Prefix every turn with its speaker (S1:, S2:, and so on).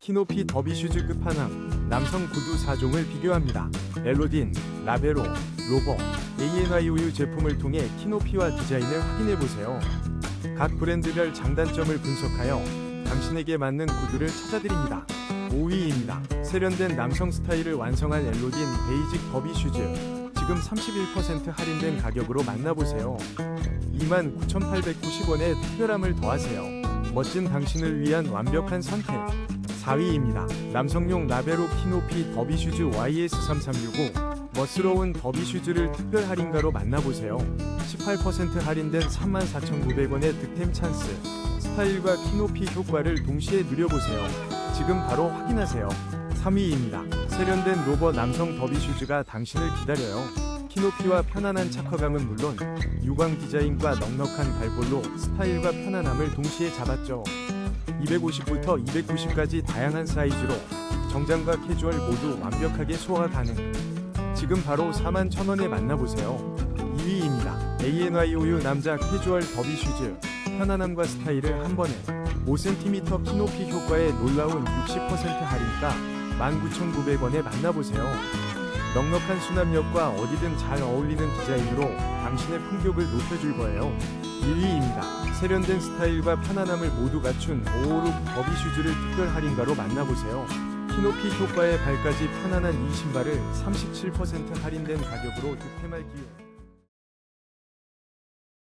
S1: 키높이 더비 슈즈 끝판왕 남성 구두 4종을 비교합니다. 엘로딘, 라베로, 로버, ANYOU 제품을 통해 키높이와 디자인을 확인해 보세요. 각 브랜드별 장단점을 분석하여 당신에게 맞는 구두를 찾아드립니다. 5위입니다. 세련된 남성 스타일을 완성한 엘로딘 베이직 더비 슈즈. 지금 31% 할인된 가격으로 만나보세요. 29,890원에 특별함을 더하세요. 멋진 당신을 위한 완벽한 선택. 4위입니다. 남성용 라베로 키높이 더비 슈즈 YS3365. 멋스러운 더비 슈즈를 특별 할인가로 만나보세요. 18% 할인된 34,900원의 득템 찬스. 스타일과 키높이 효과를 동시에 누려보세요. 지금 바로 확인하세요. 3위입니다. 세련된 로버 남성 더비 슈즈가 당신을 기다려요. 키높이와 편안한 착화감은 물론 유광 디자인과 넉넉한 발볼로 스타일과 편안함을 동시에 잡았죠. 250부터 290까지 다양한 사이즈로 정장과 캐주얼 모두 완벽하게 소화 가능. 지금 바로 4만 1,000원에 만나보세요. 2위입니다. ANYOU 남자 캐주얼 더비 슈즈. 편안함과 스타일을 한 번에 5cm 키높이 효과에 놀라운 60% 할인가 19,900원에 만나보세요. 넉넉한 수납력과 어디든 잘 어울리는 디자인으로 당신의 품격을 높여줄 거예요. 1위입니다. 세련된 스타일과 편안함을 모두 갖춘 오오룩 더비 슈즈를 특별 할인가로 만나보세요. 키높이 효과의 발까지 편안한 이 신발을 37% 할인된 가격으로 득템할 기회.